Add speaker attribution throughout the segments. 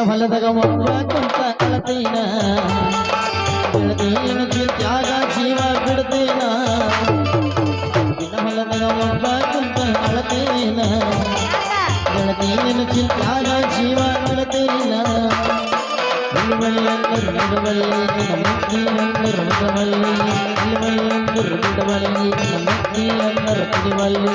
Speaker 1: ಹೊಲದಾಗ ಒಬ್ಬ ಕುಂತ ಅಳತೀನ ಗೆಳತಿನ ತ್ಯಾಗ ಜೀವ ಬಿಡ್ತೀನ ನಿನ್ನ ಹೊಲದಾಗ ಒಬ್ಬ ಕುಂತ ಅಳತೀನ ಗೆಳತಿನ ತ್ಯಾಗ ಜೀವ ಬಿಡ್ತೀನ ನಿಲ್ವಲ್ಲಂದರು ಬಿಡವಲ್ಲಿ ನಮ್ಮಲ್ಲಂದರು ಬಿಡವಲ್ಲಿ ನಿಲ್ವಲ್ಲಂದರು ಬಿಡವಲ್ಲಿ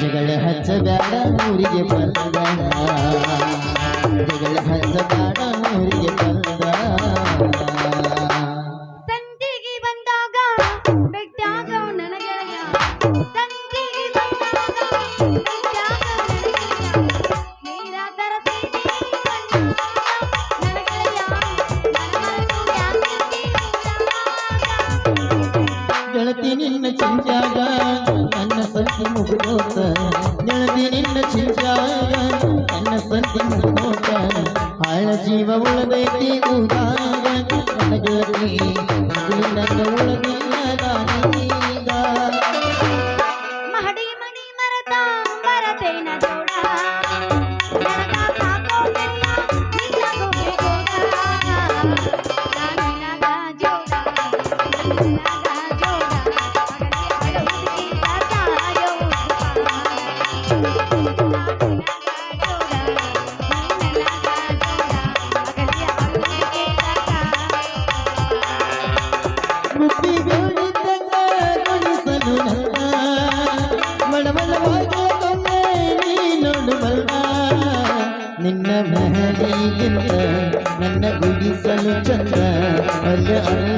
Speaker 1: ಜಗಳ ಹಚ್ಚಬೇಡ ಊರಿಗೆ ಬಂದ ಜಗಳ ಹಚ್ಚಬೇಡ ಊರಿಗೆ ಬಂದ ಚಿಂಚಾಗ, ನನ್ನ ಸಂತಿ ಮುಗಿದೋತ. ನೆಳದಿ ನಿನ್ನ ಚಿಂಚಾಗ, ನನ್ನ ಸಂತಿ ಮುಗಿದೋತ. ಹಾಳ ಜೀವ ಉಳಬೇಕಿ ಉದಾಗ ನನ್ನ ಗೆಳತಿ ನನ್ನ Yeah.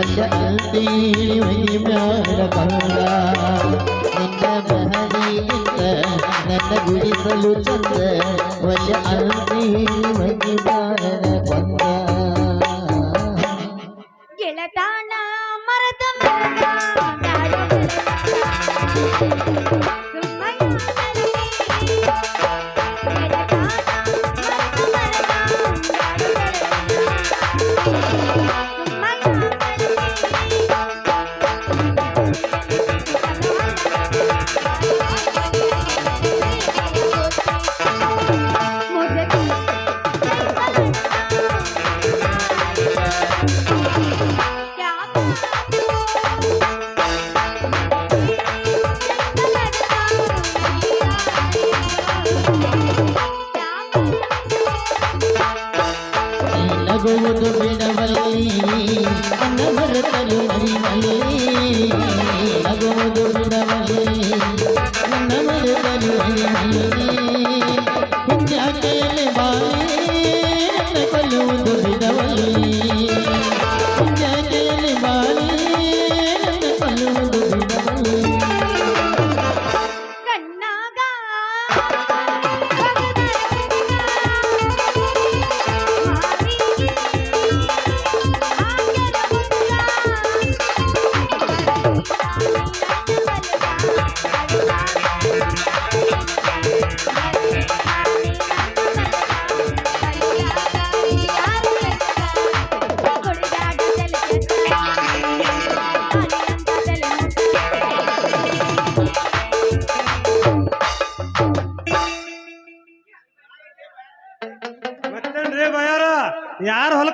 Speaker 1: ಅಲ್ದಿ ಮ್ಯಾಲ ಬಂದ ನಿನ್ನ ಮೆಹದಿಗಿಂತ ನನ್ನ ಗುಡಿಸಲು ಚಂದ ಅಲ್ದಿ ಮ್ಯಾಲ ಬಂದ
Speaker 2: ಗೆಳತಾನ ಮರದ ಮರದ.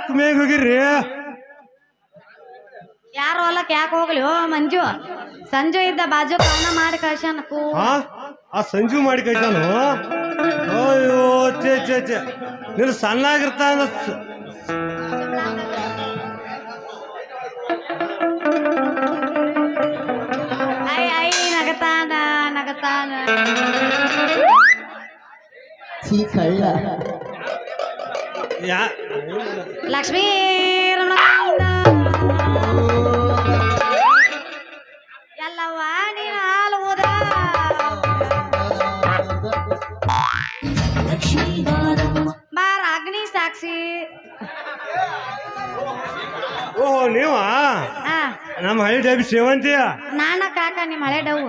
Speaker 3: ಹೊಲಕ್ ಮೇಗ್ ಹೋಗಿರ್ರಿ?
Speaker 2: ಯಾರು ಹೊಲಕ್ ಯಾಕೆ ಹೋಗ್ಲಿ? ಓ ಮಂಜು. ಸಂಜು ಇದ್ದ ಬಾಜು ಕವನ ಮಾಡಿ ಕಳ್ಸ್ಯಾನ ಕೂ.
Speaker 3: ಆ ಸಂಜು ಮಾಡಿ ಕಳ್ಸಾನು ಅಯ್ಯೋ ಚೇ ಚೇ ಚೇ ನೀನು ಸಣ್ಣಾಗಿರ್ತ
Speaker 2: ಐ ಐ ನಗತಾನ ನಗತಾನ.
Speaker 4: ಕಳ್ಳ.
Speaker 2: ಲಕ್ಷ್ಮೀ ಎಲ್ಲವ್ವ ನೀನು ಹಾಲು ಹೋದ್ರ ಬಾರ ಅಗ್ನಿ ಸಾಕ್ಷಿ.
Speaker 3: ಓಹೋ ನೀವಾ?
Speaker 2: ಹಾ.
Speaker 3: ನಮ್ಮ ಹಳೆ ಡಬ್ ಸೇವಂತಿಯ
Speaker 2: ನಾನ ಕಾಕ ನಿಮ್ಮ ಹಳೆ ಡವ್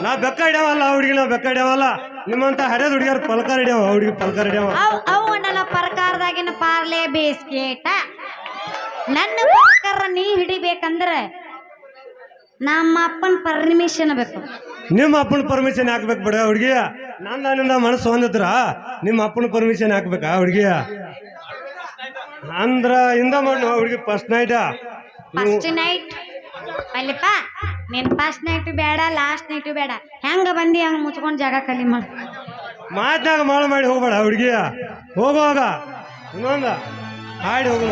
Speaker 3: ನಾ ಬೆಕ್ಕ ಹಿಡ್ಯಾವಲ್ಲ ಹುಡುಗಿ ನಾ ಬೆಕ್ಕ ನಿಮ್ಮಂತ ಹರಿಯದ ಹುಡುಗಿಯರ್ ಪಲ್ಕಾರ ಹಿಡ್ಯಾವ ಹುಡುಗಿ ಪಲ್ಕಾರ ಹಿಡ್ಯಾವ.
Speaker 2: ಅವು ಅವು ನನ್ನ ಪ್ರಕಾರದಾಗಿನ ಪಾರ್ಲೆ ಬೇಸ್ಕೇಟ. ನನ್ನ ಪ್ರಕಾರ ನೀ ಹಿಡಿಬೇಕಂದ್ರೆ ನಮ್ಮ ಅಪ್ಪನ ಪರ್ಮಿಷನ್ ಬೇಕು.
Speaker 3: ನಿಮ್ಮ ಅಪ್ಪನ ಪರ್ಮಿಷನ್ ಹಾಕ್ಬೇಕು ಬಿಡ ಹುಡುಗಿಯ ನನ್ನ ಮನಸ್ಸು ಹೊಂದಿದ್ರ ನಿಮ್ಮ ಅಪ್ಪನ ಪರ್ಮಿಷನ್ ಹಾಕ್ಬೇಕಾ ಹುಡುಗಿಯ ಅಂದ್ರ ಇಂದ ಮಾಡಿ ಹುಡುಗಿ ಫಸ್ಟ್ ನೈಟ್
Speaker 2: ಫಸ್ಟ್ ನೈಟ್ ಅಲ್ಲಿಪ್ಪ. ನೀನ್ ಫಸ್ಟ್ ನೈಟ್ ಬೇಡ ಲಾಸ್ಟ್ ನೈಟ್ ಬೇಡ. ಹೆಂಗ ಬಂದಿ ಹಂಗ ಮುಚ್ಕೊಂಡು ಜಾಗ ಖಾಲಿ ಮಾಡ.
Speaker 3: ಮಾತಾಗ ಮಾಡ ಮಾಡಿ ಹೋಗ್ಬೇಡ ಹುಡುಗಿಯ. ಹೋಗುವಾಗ ಇನ್ನೊಂದ. ಹಾಡಿ ಹೋಗ.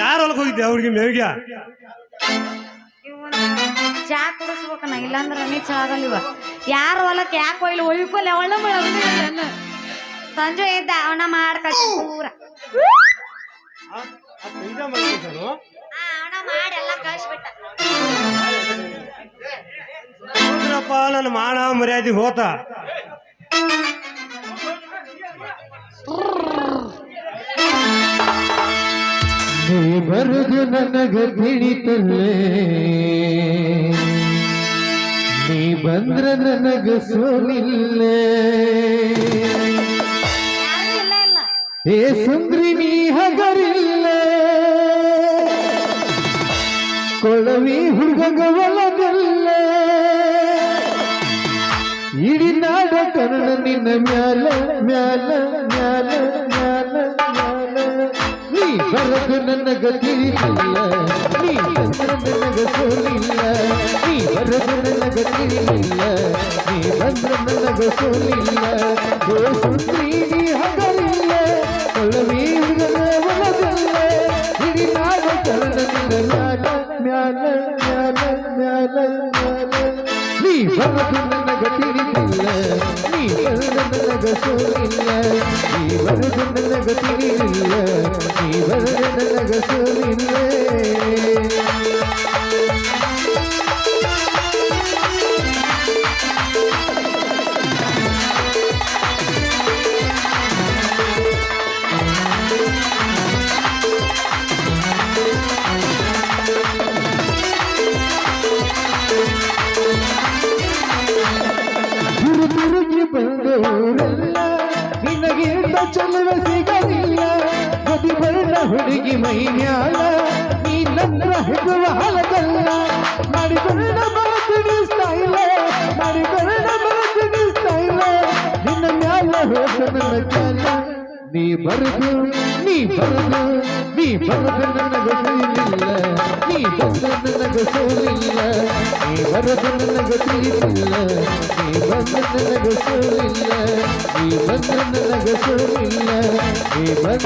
Speaker 3: ಯಾರು ಹೊಲಕ್ಕೆ ಹೋಗಿದ್ದೆ ಹುಡುಗಿ ಮೇವಿಗೆ?
Speaker 2: ಚಾ ಕುಡಿಸ್ಬೇಕನ ಇಲ್ಲಾಂದ್ರೆ ನೀ ಆಗಲ್ಲ ಇವ. ಯಾರ ಹೊಲಕ್ಕೆ ಯಾಕೆ ಒಯ್ಲಿ ಒಯ್ಕೊಲ್ಲ ಅವಳ ಸಂಜೆ ಇದ್ದ ಅವನ ಮಾಡ್ಕಳ್ಸಿ ಪೂರ. ಮಾಡಿ ಎಲ್ಲ ಕಳ್ಸಿಬಿಟ್ಟ.
Speaker 3: ಹೋದ್ರಪ್ಪ ನನ್ನ ಮಾನ ಮರ್ಯಾದೆ ಹೋತ.
Speaker 4: ಬರುದು ನನಗ ತಿಳಿತಲ್ಲೇ ನೀ ಬಂದ್ರ ನನಗ ಸೋಲಿಲ್ಲೇ
Speaker 2: ಯಾರು ಇಲ್ಲ ಇಲ್ಲ.
Speaker 4: ಏ ಸುಂದ್ರಿ ನೀ ಹಗರಿಲ್ಲ. ಕೊಳವಿ ಹುಡುಗ ಒಲಗಲ್ಲ ಇಡೀ ನಾಡ ಕರ್ಣ ನಿನ್ನ ಮ್ಯಾಲ ಮ್ಯಾಲ ಮ್ಯಾಲ ಮ್ಯಾಲ ಮ್ಯಾಲ. ನೀ ಬರದು ನನಗ ಗತಿರಿಲ್ಲ ನೀ ಬಂದ್ರೆ ನನಗ ಸೋಲಿಲ್ಲ ನೀ ಬರದು ನನಗ ಗತಿರಿಲ್ಲ ನೀ ಬಂದ್ರೆ ನನಗ ಸೋಲಿಲ್ಲ ಸುಂದ್ರಿ ನೀ ನೀ ಬರದು ನನಗ ತಿಳಿದಿಲ್ಲ ನೀ ಬರದು ನನಗ ಸೋಲಿಲ್ಲ ನೀ ತಿಳಿಲಿಲ್ಲ ನೀ ನಿನಗಿಂತ ಚಲುವ ಸಿಗಲಿಲ್ಲ ಗದಿ ಬಣ್ಣ ಹುಡುಗಿ ಮೈ ಮ್ಯಾಲ ನೀ ನನ್ನ ಹೆಗುವ ಹಲಗಲ್ಲ ಮಾಡಿಕೊಂಡ ಮರತಿನಿ ಸ್ಟೈಲ ಮಾಡಿಕೊಂಡ ಮರತಿನಿ ಸ್ಟೈಲ ನಿನ್ನ ಮ್ಯಾಲ ಹೋದ ನನ್ನ ಕಾಲ ನೀ ಬರದು ನೀ ಬರದು ನೀ ಬರದು ನನಗ ತಿಳಿಲಿಲ್ಲ ನೀ ಬಂದ ನನಗ ಸೋಲಿಲ್ಲ ನೀ ಬರದು ನನಗ ತಿಳಿಲಿಲ್ಲ ನೀ ಬಂದ ನನಗ ಸೋಲಿಲ್ಲ ನೀ ಬಂದ ನನಗ ಸೋಲಿಲ್ಲ ನೀ ಬಂದ